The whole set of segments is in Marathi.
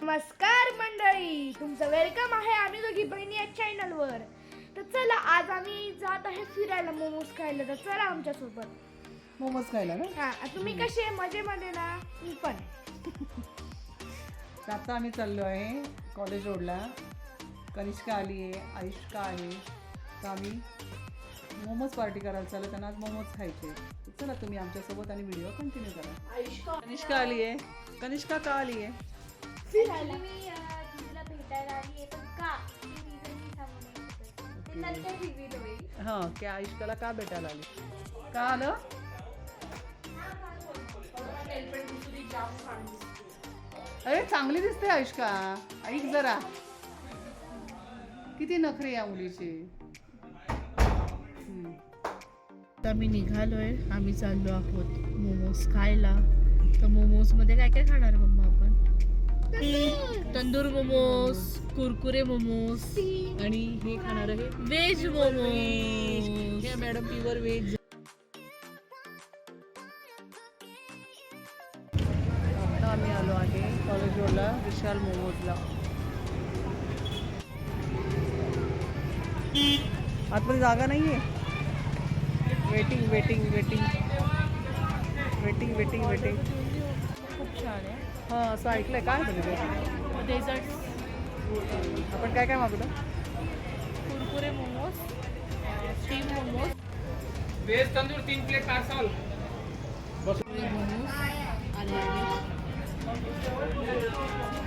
नमस्कार मंडळी तुमचं वेलकम आहे आम्ही दोघी बहिणी या चॅनलवर तर चला आज आम्ही जात आहे फिरायला मोमोज खायला. तर चला आमच्यासोबत मोमोज खायला ना? हा तुम्ही कसे मजेमध्ये ना? मी पण. तर आता आम्ही चाललो आहे कॉलेज रोडला कनिष्का आली आहे आयुष्का आहे. तर आम्ही मोमोज पार्टी करायला चाललो त्यांना आज मोमोज खायचे. चला तुम्ही आमच्यासोबत आणि व्हिडिओ कंटिन्यू करा. कनिष्का आली आहे. कनिष्का का आली आहे? फिरायला मी तुला भेटायला आली पण का? नंतर रिव्हील होईल. हां की आयुष्काला का भेटायला आली? का आलं? अरे चांगली दिसते आयुष्का. ऐक जरा. किती नखरे या मुलीची. आता मी निघालोय. आम्ही चाललो आहोत मोमोज खायला. तर मोमोजमध्ये काय काय खाणार मम्मा आपण? तंदूर मोमोज कुरकुरे मोमोज आणि हे खाणार आहे व्हेज मोमोज. हे मॅडम प्युअर व्हेज. आता आम्ही आलो आहे कॉलेज रोडला विशाल मोमोजला. आतमध्ये जागा नाही आहे waiting waiting waiting waiting waiting waiting खूप छान आहे. हां असं ऐकलंय. काय होतं तिथे? डेझर्ट आपण काय काय मागवलं? कुरकुरे मोमोज. स्टीम मोमोज. वेज तंदूर तीन प्लेट पार्सल मोमोज आणि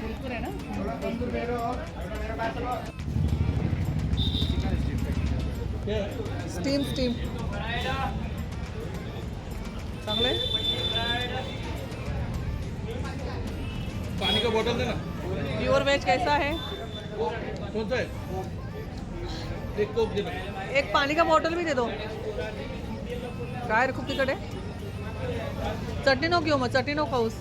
कुरकुरे ना? स्टीम स्टीम चांगलं? आहे पानी का बोतल देना प्योर वेज कैसा है? कौन सा है एक कोक देना एक पानी का बॉटल भी दे दो। काय रे खूप आहे? चटणी नको घेऊ मग चटणी नको खाऊस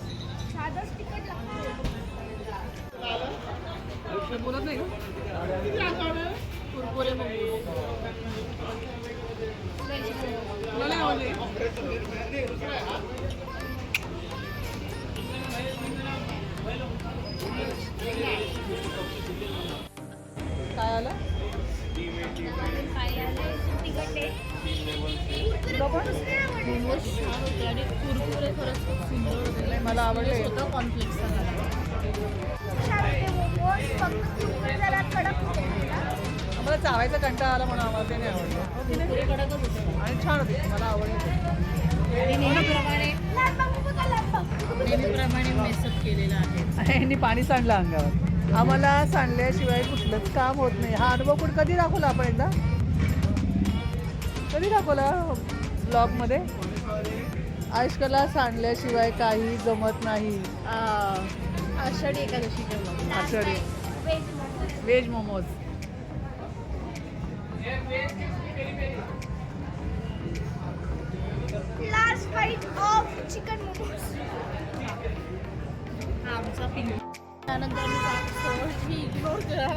बोलत नाही का? कुरकुरे सुंदर आलं मला आवडले. स्वतः चावायचा कंटाळा आला म्हणून आम्हाला ते नाही आवडलं. आणि छान होते मला आवडले नेहमीप्रमाणे मेसअप केलेला आहे. यांनी पाणी सांडलं अंगावर. आम्हाला सांडल्याशिवाय कुठलंच काम होत नाही. हा अनुभव कुठं कधी दाखवला आपण एकदा? कधी दाखवला ब्लॉगमध्ये? आयुष्काला सांडल्याशिवाय काही जमत नाही. Ashadhi Ekadashi Ashadhi. Veg momos. Last bite of chicken momos. आमचा पिंक त्यानंतर आम्ही इग्नोर करा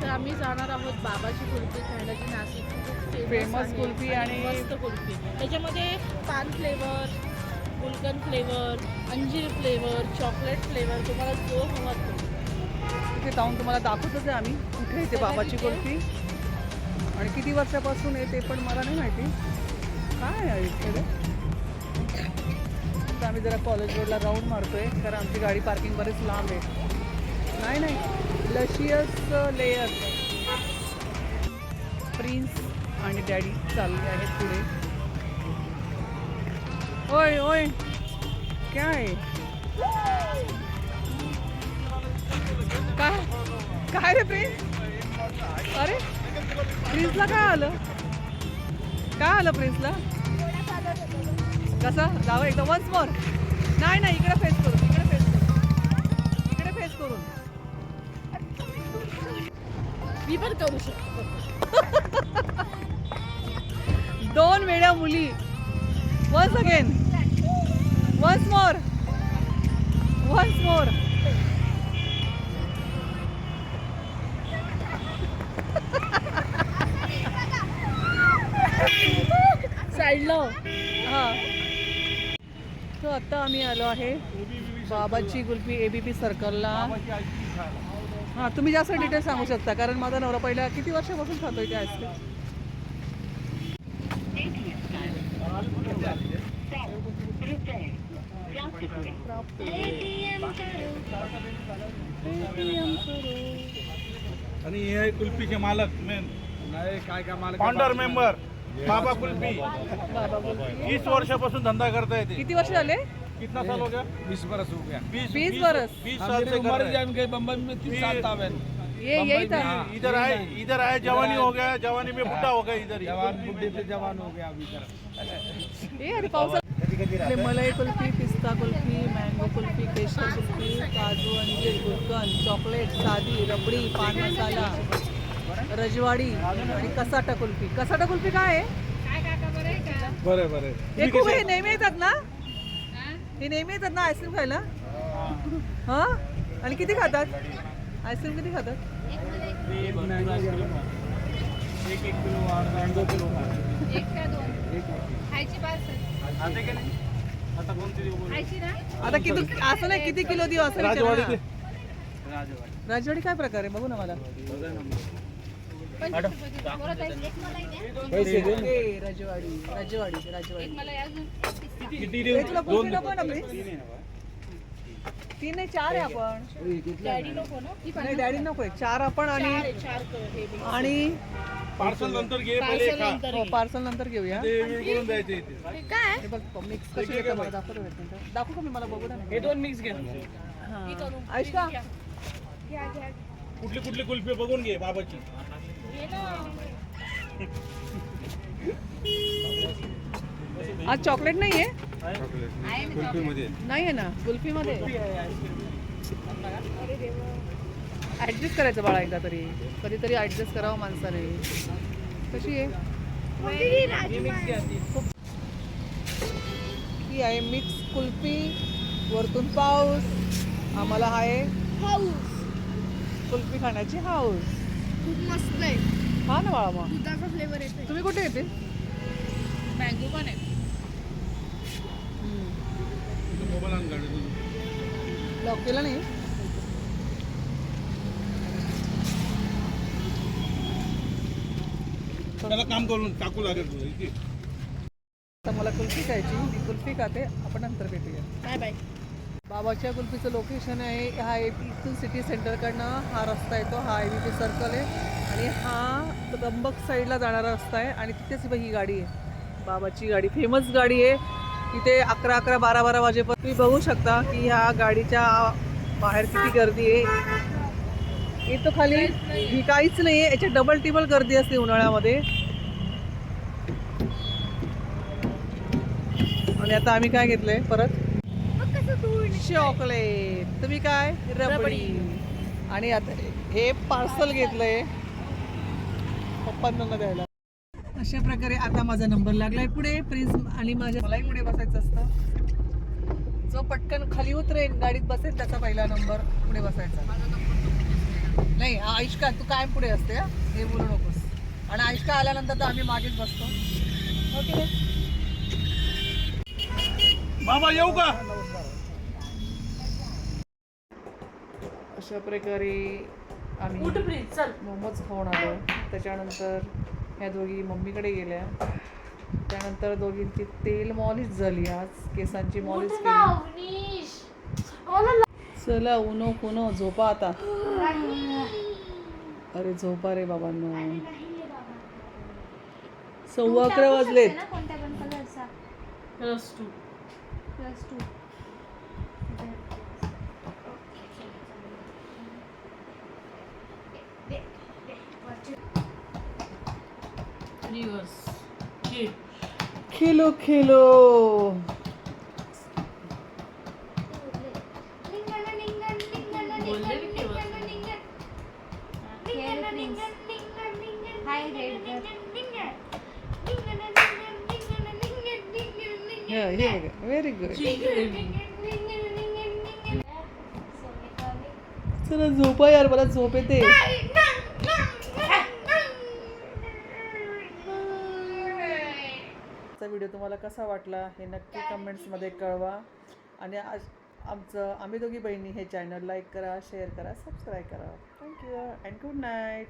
तर आम्ही जाणार आहोत बाबाची कुल्फी खायला जी नाशिकची खूप Famous आहे. कुल्फी आणि- मस्त कुल्फी. त्याच्यामध्ये पान फ्लेवर गुलकन फ्लेवर अंजीर फ्लेवर चॉकलेट फ्लेवर तुम्हाला जो हवा तो. तिथे जाऊन तुम्हाला दाखवतच आहे आम्ही. कुठे येते बाबाची कुल्फी? आणि किती वर्षापासून आहे ते पण मला नाही माहिती. काय आहे इकडे? तर आम्ही जरा कॉलेज रोडला राऊंड मारतोय कारण आमची गाडी पार्किंग बरेच लांब आहे. नाही नाही. लशियस लेयर प्रिन्स आणि डॅडी चालले आहेत पुढे. ओय ओय. काय काय? काय रे प्रिन्स? अरे. प्रिन्सला काय आलं? काय आलं प्रिन्सला कसं? जावं एकदा वन्स मोर नाही नाही इकडे फेस करून इकडे फेस करून. इकडे फेस करून. मी पण करू शकतो. दोन वेड्या मुली. Once again once more once more तो आता आम्ही आलो आहे. बाबाची कुल्फी ए बी पी सर्कलला हां तुम्ही जास्त डिटेल सांगू शकता कारण माझा नवरा पहिला किती वर्षापासून खातोय ते आईस्क्रीम आणि हे आहे कुल्फीचे मालक मेन काय काय मालक? फाउंडर मेंबर बाबा कुल्फी. वीस वर्षापासून धंदा करता येते किती वर्ष झाले? कितना साल हो गया? बीस बरस हो गया। बीस बीस बरस। बीस साल से उम्र हैं। जान के बम्बई में तीन साल था मैं ये यही था। इधर आए इधर आए जवानी हो गया जवानी में बुढ़ा हो गया इधर जवान बुढ़े से जवान हो गया अभी तर ए अरे पावसात मलाई कुल्फी पिस्ता कुल्फी मँगो कुल्फी केशर कुल्फी काजू आणि गुलकंद चॉकलेट साधी रबडी पान मसाला रजवाडी आणि कसाटा कुल्फी। कसाटा कुल्फी काय आहे बरे बरे हे खूप हे नेहमी येतात ना? हे नेहमी येतात ना आईस्क्रीम खायला? हा? आणि किती खातात? आईस्क्रीम किती खातात? आता किती असं नाही किती किलो देऊ असं. ते राजवाडी काय प्रकार आहे? बघू ना मला. पैसे दे. ए, राजवाडी राजवाडी राजवाडी तीन नाही चार आहे आपण. नाही डॅडी नको आहे. चार आपण आणि आणि पार्सल नंतर घे हो पार्सल नंतर घेऊया. काय? हे बघ मिक्स कशी येतं मला दाखवतो एक मिनिटं. दाखवू का मी मला बघू हे दोन मिक्स हां. घ्या घ्या. कुठली कुठली कुल्फी बघून घे बाबाची. आज चॉकलेट नाही आहे? नाही आहे ना कुल्फीमध्ये ॲडजस्ट करायचं बाळा एकदा तरी. कधीतरी ॲडजस्ट करावं माणसाने. कशी आहे? ही आहे मिक्स कुल्फी वरतून पाऊस. आम्हाला आहे हाऊस कुल्फी खाण्याची हाऊस खूप मस्त आहे. हा ना बाळा मग. दुधाचा फ्लेवर येतोय. तुम्ही कुठे येते? मँगो पण आहे. मोबाईल आण गाडी लॉक केलं नाही? त्याला काम करून टाकू लागेल तुला इथे. तर मला कुल्फी खायची मी कुल्फी खाते आपण नंतर भेटूया. बाय बाय बाबाच्या कुल्फीचं लोकेशन आहे. हा ए पी इथून सिटी सेंटरकडनं हा रस्ता येतो. हा आय बी सर्कल आहे. आणि हा त्र्यंबक साईडला जाणारा रस्ता आहे. आणि तिथेच ही गाडी आहे. बाबाची गाडी फेमस गाडी आहे. तिथे अकरा अकरा बारा बारा वाजेपर्यंत तुम्ही बघू शकता की ह्या गाडीच्या बाहेर किती गर्दी आहे. इथं खाली ही काहीच नाही आहे याच्यात डबल टिबल गर्दी असते उन्हाळ्यामध्ये. आणि आता आम्ही काय घेतलंय? परत? चॉकलेट. तुम्ही काय? रबडी. आणि आता हे पार्सल घेतलंय. पप्पांना द्यायला. अशा प्रकारे आता माझा नंबर लागलाय पुढे. प्रिन्स आणि माझ्या मलाही पुढे बसायचं असतं. जो पटकन खाली उतरेल गाडीत बसेल त्याचा पहिला नंबर पुढे बसायचा. नाही आयुष्का तू कायम पुढे असते हे बोलू नकोस. आणि आयुष्का आल्यानंतर तर आम्ही मागेच बसतो. ओके. बाबा येऊ का? अशा प्रकारे आम्ही चल. मोमोज खाऊन आलो. त्याच्यानंतर ह्या दोघी मम्मीकडे गेल्या. त्यानंतर दोघींची तेल मॉलिश झाली आज. केसांची मॉलिश केली. चला उनो कुनो झोपा आता. अरे झोपा रे बाबांनो. सव्वा अकरा वाजलेत. Plus two plus two reverse Khelo खेलो बोलले मी केव्हा? हाय रेड हे हे व्हेरी गुड चला झोपा यार मला झोप येते व्हिडिओ तुम्हाला कसा वाटला हे नक्की कमेंट्समध्ये कळवा. आणि आज आमचं आम्ही दोघी बहिणी हे चॅनल लाईक करा शेअर करा सबस्क्राईब करा. Thank you and good night